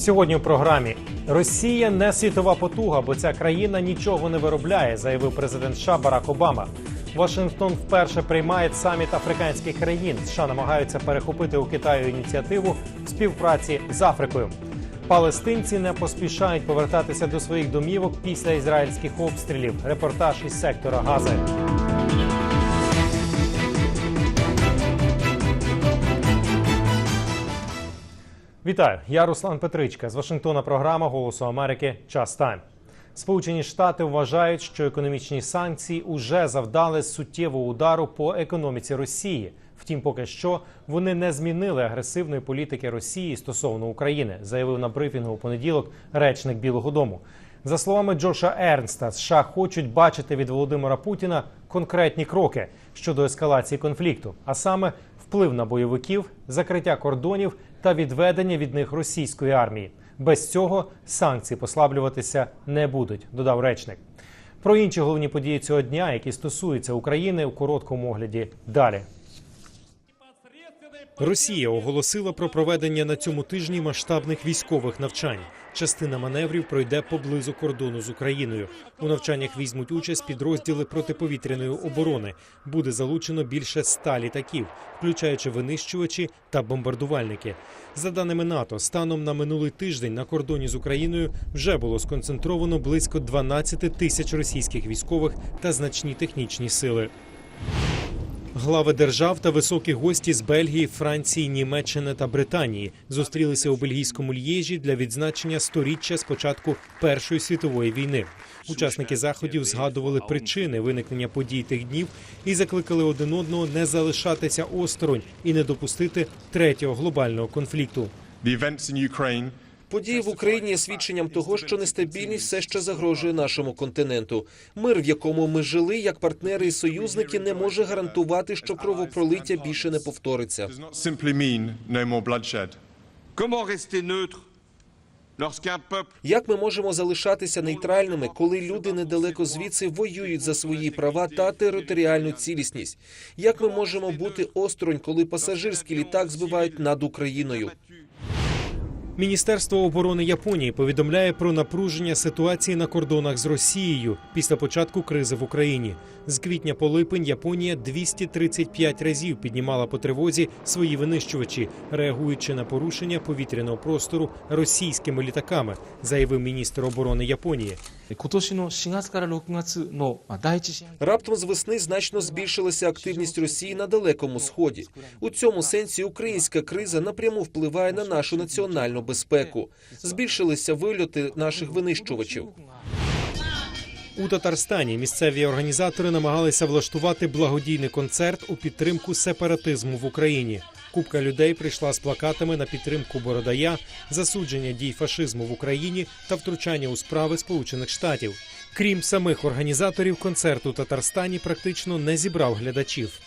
Сьогодні у програмі Росія не світова потуга, бо ця країна нічого не виробляє, заявив президент США Барак Обама. Вашингтон вперше приймає саміт африканських країн. США намагаються перехопити у Китаю ініціативу співпраці з Африкою. Палестинці не поспішають повертатися до своїх домівок після ізраїльських обстрілів. Репортаж із сектора Гази. Вітаю, я Руслан Петричка з Вашингтона. Програма Голосу Америки. Час тайм. Сполучені Штати вважають, що економічні санкції уже завдали суттєвого удару по економіці Росії. Втім, поки що вони не змінили агресивної політики Росії стосовно України, заявив на брифінгу у понеділок речник Білого Дому. За словами Джоша Ернста, США хочуть бачити від Володимира Путіна конкретні кроки щодо ескалації конфлікту, а саме вплив на бойовиків, закриття кордонів та відведення від них російської армії. Без цього санкції послаблюватися не будуть, додав речник. Про інші головні події цього дня, які стосуються України, у короткому огляді далі. Росія оголосила про проведення на цьому тижні масштабних військових навчань. Частина маневрів пройде поблизу кордону з Україною. У навчаннях візьмуть участь підрозділи протиповітряної оборони. Буде залучено більше ста літаків, включаючи винищувачі та бомбардувальники. За даними НАТО, станом на минулий тиждень на кордоні з Україною вже було сконцентровано близько 12 тисяч російських військових та значні технічні сили. Глави держав та високі гості з Бельгії, Франції, Німеччини та Британії зустрілися у бельгійському Л'єжі для відзначення сторіччя з початку Першої світової війни. Учасники заходів згадували причини виникнення подій тих днів і закликали один одного не залишатися осторонь і не допустити третього глобального конфлікту. Події в Україні є свідченням того, що нестабільність все ще загрожує нашому континенту. Мир, в якому ми жили, як партнери і союзники, не може гарантувати, що кровопролиття більше не повториться. Як ми можемо залишатися нейтральними, коли люди недалеко звідси воюють за свої права та територіальну цілісність? Як ми можемо бути осторонь, коли пасажирський літак збивають над Україною? Міністерство оборони Японії повідомляє про напруження ситуації на кордонах з Росією після початку кризи в Україні. З квітня по липень Японія 235 разів піднімала по тривозі свої винищувачі, реагуючи на порушення повітряного простору російськими літаками, заявив міністр оборони Японії. Раптом з весни значно збільшилася активність Росії на далекому сході. У цьому сенсі українська криза напряму впливає на нашу національну безпеку. Збільшилися вильоти наших винищувачів. У Татарстані місцеві організатори намагалися влаштувати благодійний концерт у підтримку сепаратизму в Україні. Купка людей прийшла з плакатами на підтримку Бородая, засудження дій фашизму в Україні та втручання у справи Сполучених Штатів. Крім самих організаторів, концерт у Татарстані практично не зібрав глядачів.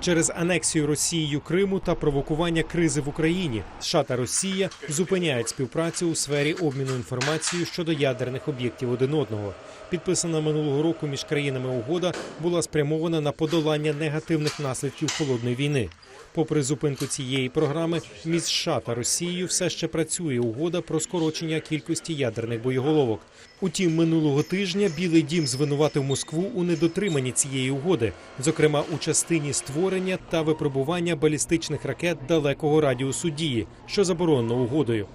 Через анексію Росією Криму та провокування кризи в Україні США та Росія зупиняють співпрацю у сфері обміну інформацією щодо ядерних об'єктів один одного. Підписана минулого року між країнами угода була спрямована на подолання негативних наслідків холодної війни. Попри зупинку цієї програми, між США та Росією все ще працює угода про скорочення кількості ядерних боєголовок. Утім, минулого тижня Білий Дім звинуватив Москву у недотриманні цієї угоди, зокрема у частині створення та випробування балістичних ракет далекого радіусу дії, що заборонено угодою.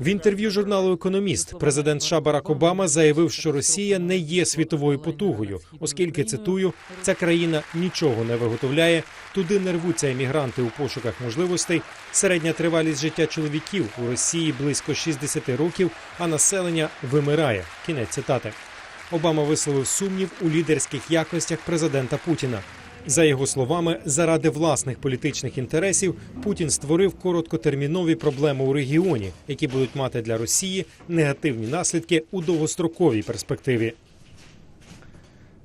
В інтерв'ю журналу Економіст президент США Барак Обама заявив, що Росія не є світовою потугою, оскільки цитую, ця країна нічого не виготовляє. Туди не рвуться емігранти у пошуках можливостей. Середня тривалість життя чоловіків у Росії близько 60 років, а населення вимирає. Кінець цитати. Обама висловив сумнів у лідерських якостях президента Путіна. За його словами, заради власних політичних інтересів Путін створив короткотермінові проблеми у регіоні, які будуть мати для Росії негативні наслідки у довгостроковій перспективі.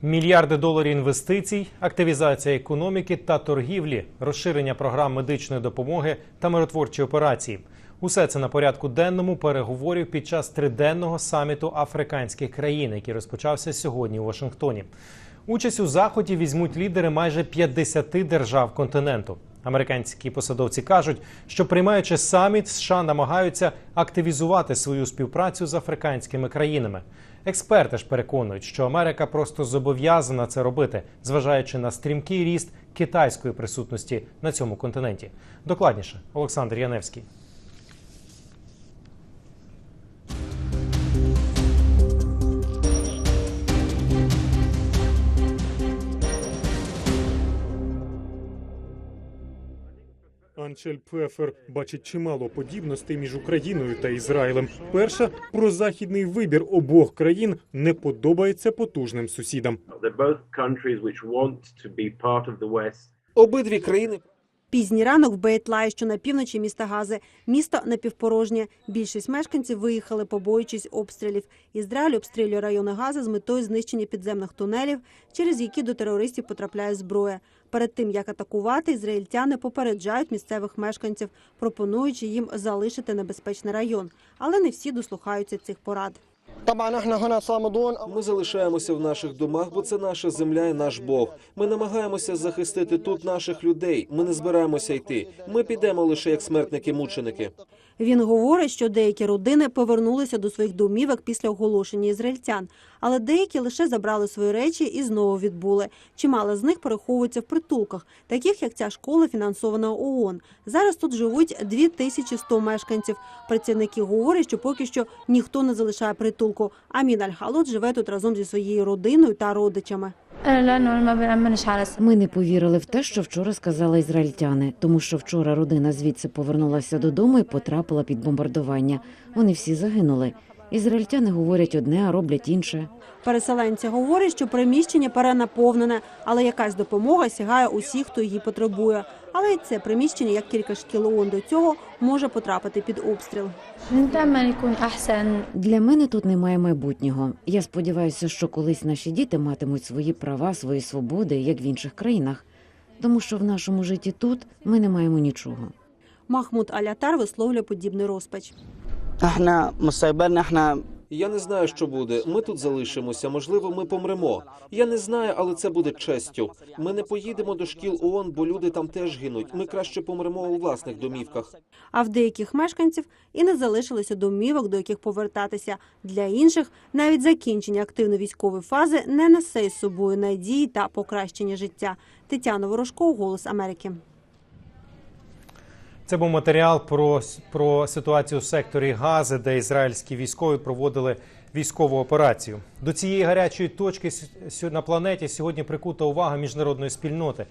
Мільярди доларів інвестицій, активізація економіки та торгівлі, розширення програм медичної допомоги та миротворчі операції. Усе це на порядку денному переговорів під час триденного саміту африканських країн, який розпочався сьогодні у Вашингтоні. Участь у заході візьмуть лідери майже 50 держав континенту. Американські посадовці кажуть, що приймаючи саміт, США намагаються активізувати свою співпрацю з африканськими країнами. Експерти ж переконують, що Америка просто зобов'язана це робити, зважаючи на стрімкий ріст китайської присутності на цьому континенті. Докладніше, Олександр Яневський. Анчель Пфефер бачить чимало подібностей між Україною та Ізраїлем. Перша прозахідний вибір обох країн не подобається потужним сусідам. Обидві країни Пізній ранок в Бейтлаї, що на півночі міста Гази. Місто напівпорожнє. Більшість мешканців виїхали, побоюючись обстрілів. Ізраїль обстрілює райони Гази з метою знищення підземних тунелів, через які до терористів потрапляє зброя. Перед тим як атакувати, ізраїльтяни попереджають місцевих мешканців, пропонуючи їм залишити небезпечний район. Але не всі дослухаються цих порад. Ми залишаємося в наших домах, бо це наша земля і наш Бог. Ми намагаємося захистити тут наших людей. Ми не збираємося йти. Ми підемо лише як смертники-мученики. Він говорить, що деякі родини повернулися до своїх домівок після оголошення ізраїльтян, але деякі лише забрали свої речі і знову відбули. Чимало з них переховуються в притулках, таких як ця школа, фінансована ООН. Зараз тут живуть 2100 мешканців. Працівники говорять, що поки що ніхто не залишає притулку. Амін Аль-Халот живе тут разом зі своєю родиною та родичами. Ми не повірили в те, що вчора сказали ізраїльтяни, тому що вчора родина звідси повернулася додому і потрапила під бомбардування. Вони всі загинули. Ізраїльтяни говорять одне, а роблять інше. Переселенці говорять, що приміщення перенаповнене, але якась допомога сягає усіх, хто її потребує. Але й це приміщення, як кілька шкіл ООН до цього, може потрапити під обстріл. Для мене тут немає майбутнього. Я сподіваюся, що колись наші діти матимуть свої права, свої свободи, як в інших країнах, тому що в нашому житті тут ми не маємо нічого. Махмуд Алятар висловлює подібний розпач. Я не знаю, що буде. Ми тут залишимося. Можливо, ми помремо. Я не знаю, але це буде честю. Ми не поїдемо до шкіл ООН, бо люди там теж гинуть. Ми краще помремо у власних домівках. А в деяких мешканців і не залишилося домівок, до яких повертатися. Для інших навіть закінчення активної військової фази не несе із собою надії та покращення життя. Тетяна Ворожко, голос Америки. Це був матеріал про, про ситуацію в секторі Гази, де ізраїльські військові проводили військову операцію. До цієї гарячої точки на планеті сьогодні прикута увага міжнародної спільноти.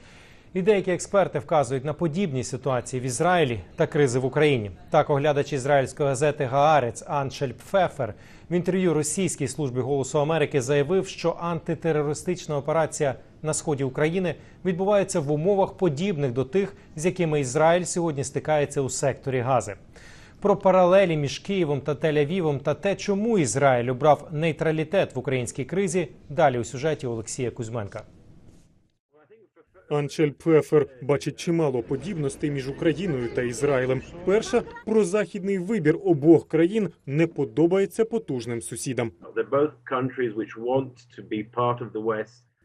І деякі експерти вказують на подібні ситуації в Ізраїлі та кризи в Україні. Так, оглядач ізраїльської газети Гаарець Аншель Пфефер в інтерв'ю російській службі голосу Америки заявив, що антитерористична операція на сході України відбувається в умовах подібних до тих, з якими Ізраїль сьогодні стикається у секторі Гази. Про паралелі між Києвом та Тель-Авівом та те, чому Ізраїль обрав нейтралітет в українській кризі, далі у сюжеті Олексія Кузьменка. Анчель Пфефер бачить чимало подібностей між Україною та Ізраїлем. Перша прозахідний вибір обох країн не подобається потужним сусідам.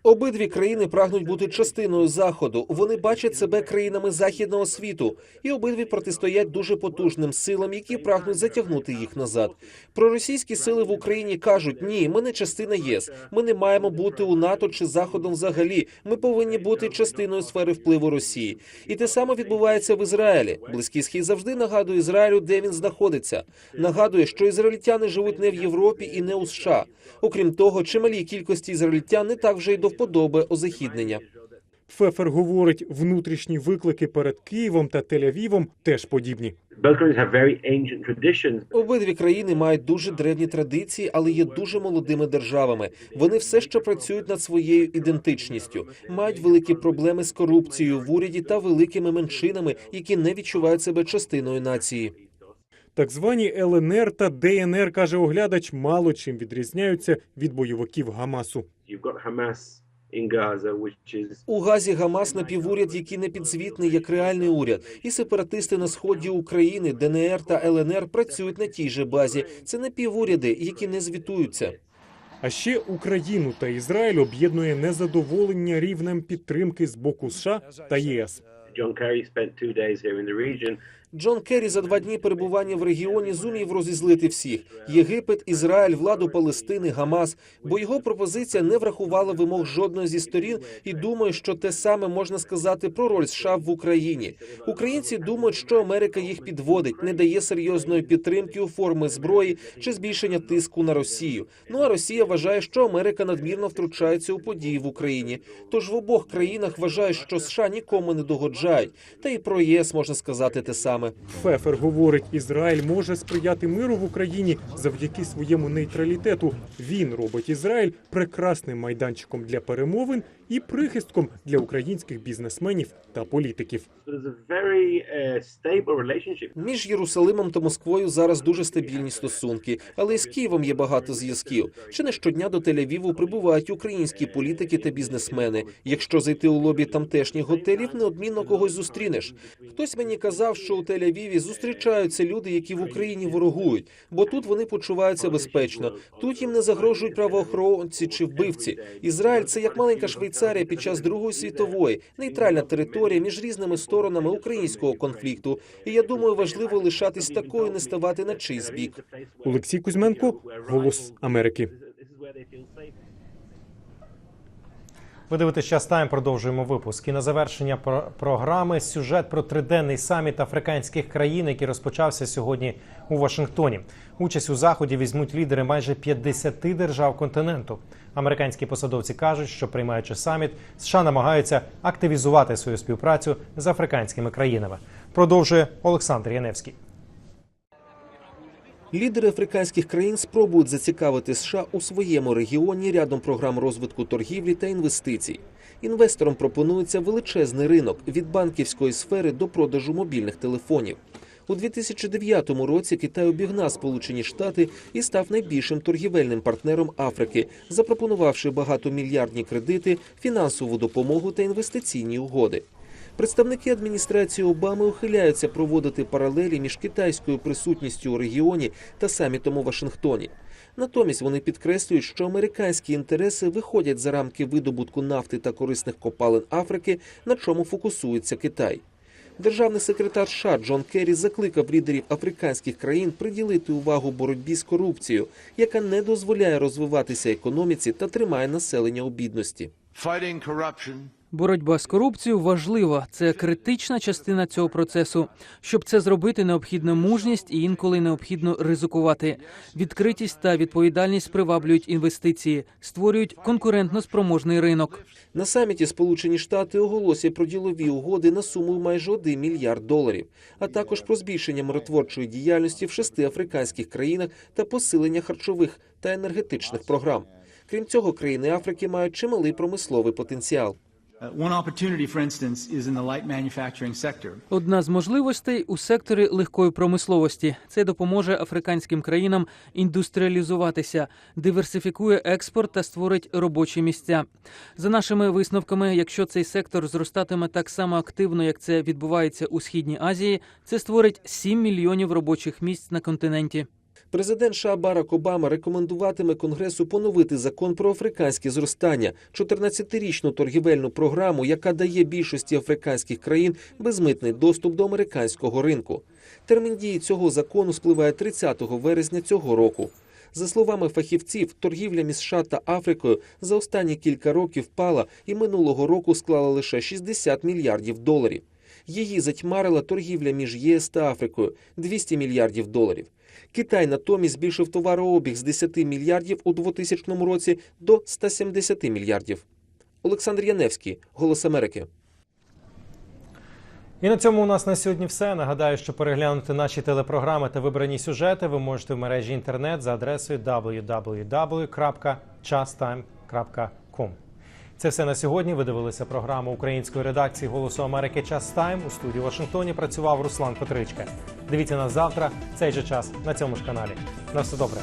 Обидві країни прагнуть бути частиною заходу. Вони бачать себе країнами західного світу, і обидві протистоять дуже потужним силам, які прагнуть затягнути їх назад. Проросійські сили в Україні кажуть: ні, ми не частина ЄС. Ми не маємо бути у НАТО чи заходом взагалі. Ми повинні бути частиною сфери впливу Росії. І те саме відбувається в Ізраїлі. Близький схід завжди нагадує Ізраїлю, де він знаходиться. Нагадує, що ізраїльтяни живуть не в Європі і не у США. Окрім того, чималій кількості ізраїльтян не так вже й до вподоби озахіднення. Пфефер говорить, внутрішні виклики перед Києвом та Тель-Авівом теж подібні. Обидві країни мають дуже древні традиції, але є дуже молодими державами. Вони все ще працюють над своєю ідентичністю, мають великі проблеми з корупцією в уряді та великими меншинами, які не відчувають себе частиною нації. Так звані ЛНР та ДНР, каже оглядач, мало чим відрізняються від бойовиків Гамасу. You've got Hamas in Gaza, which is У Газі Гамас напівуряд, який не підзвітний як реальний уряд, і сепаратисти на сході України, ДНР та ЛНР працюють на тій же базі. Це напівуряди, які не звітуються. А ще Україну та Ізраїль об'єднує незадоволення рівнем підтримки з боку США та ЄС. Джон Керрі за два дні перебування в регіоні зумів розізлити всіх: Єгипет, Ізраїль, владу Палестини, Гамас. Бо його пропозиція не врахувала вимог жодної зі сторін, і думаю, що те саме можна сказати про роль США в Україні. Українці думають, що Америка їх підводить, не дає серйозної підтримки у форми зброї чи збільшення тиску на Росію. Ну а Росія вважає, що Америка надмірно втручається у події в Україні. Тож в обох країнах вважають, що США нікому не догоджають. Та й про ЄС можна сказати те саме. Фефер говорить, Ізраїль може сприяти миру в Україні завдяки своєму нейтралітету. Він робить Ізраїль прекрасним майданчиком для перемовин і прихистком для українських бізнесменів та політиків. Relationship. Між Єрусалимом та Москвою зараз дуже стабільні стосунки, але і з Києвом є багато зв'язків. Чи не щодня до Тель-Авіву прибувають українські політики та бізнесмени. Якщо зайти у лобі тамтешніх готелів, неодмінно когось зустрінеш. Хтось мені казав, що у Тель-Авіві зустрічаються люди, які в Україні ворогують, бо тут вони почуваються безпечно. Тут їм не загрожують правоохоронці чи вбивці. Ізраїль це як маленька Швейцарія під час Другої світової, нейтральна територія між різними сторонами українського конфлікту. І я думаю, важливо лишатись такою, не ставати на чийсь бік. Олексій Кузьменко, Голос Америки. Ви дивитесь час тайм. Продовжуємо випуск. І на завершення про- програми сюжет про триденний саміт африканських країн, який розпочався сьогодні у Вашингтоні. Участь у заході візьмуть лідери майже 50 держав континенту. Американські посадовці кажуть, що приймаючи саміт, США намагаються активізувати свою співпрацю з африканськими країнами. Продовжує Олександр Яневський. Лідери африканських країн спробують зацікавити США у своєму регіоні рядом програм розвитку торгівлі та інвестицій. Інвесторам пропонується величезний ринок від банківської сфери до продажу мобільних телефонів. У 2009 році Китай обігнав Сполучені Штати і став найбільшим торгівельним партнером Африки, запропонувавши багатомільярдні кредити, фінансову допомогу та інвестиційні угоди. Представники адміністрації Обами ухиляються проводити паралелі між китайською присутністю у регіоні та самітом у Вашингтоні. Натомість вони підкреслюють, що американські інтереси виходять за рамки видобутку нафти та корисних копалин Африки, на чому фокусується Китай. Державний секретар США Джон Керрі закликав лідерів африканських країн приділити увагу боротьбі з корупцією, яка не дозволяє розвиватися економіці та тримає населення у бідності. Боротьба з корупцією важлива. Це критична частина цього процесу. Щоб це зробити, необхідна мужність і інколи необхідно ризикувати. Відкритість та відповідальність приваблюють інвестиції, створюють конкурентно спроможний ринок. На саміті Сполучені Штати оголосять про ділові угоди на суму майже 1 мільярд доларів, а також про збільшення миротворчої діяльності в шести африканських країнах та посилення харчових та енергетичних програм. Крім цього, країни Африки мають чималий промисловий потенціал. Одна з можливостей у секторі легкої промисловості. Це допоможе африканським країнам індустріалізуватися, диверсифікує експорт та створить робочі місця. За нашими висновками, якщо цей сектор зростатиме так само активно, як це відбувається у східній Азії, це створить 7 мільйонів робочих місць на континенті. Президент США Барак Обама рекомендуватиме Конгресу поновити закон про африканське зростання, 14-річну торгівельну програму, яка дає більшості африканських країн безмитний доступ до американського ринку. Термін дії цього закону спливає 30 вересня цього року. За словами фахівців, торгівля між США та Африкою за останні кілька років впала і минулого року склала лише 60 мільярдів доларів. Її затьмарила торгівля між ЄС та Африкою 200 мільярдів доларів. Китай натомість збільшив товарообіг з 10 мільярдів у 2000 році до 170 мільярдів. Олександр Яневський, Голос Америки. І на цьому у нас на сьогодні все. Нагадаю, що переглянути наші телепрограми та вибрані сюжети ви можете в мережі інтернет за адресою www.chastime.com. Це все на сьогодні. Ви дивилися програму української редакції Голосу Америки Час Тайм. У студії Вашингтоні працював Руслан Петричка. Дивіться нас завтра, цей же час на цьому ж каналі. На все добре.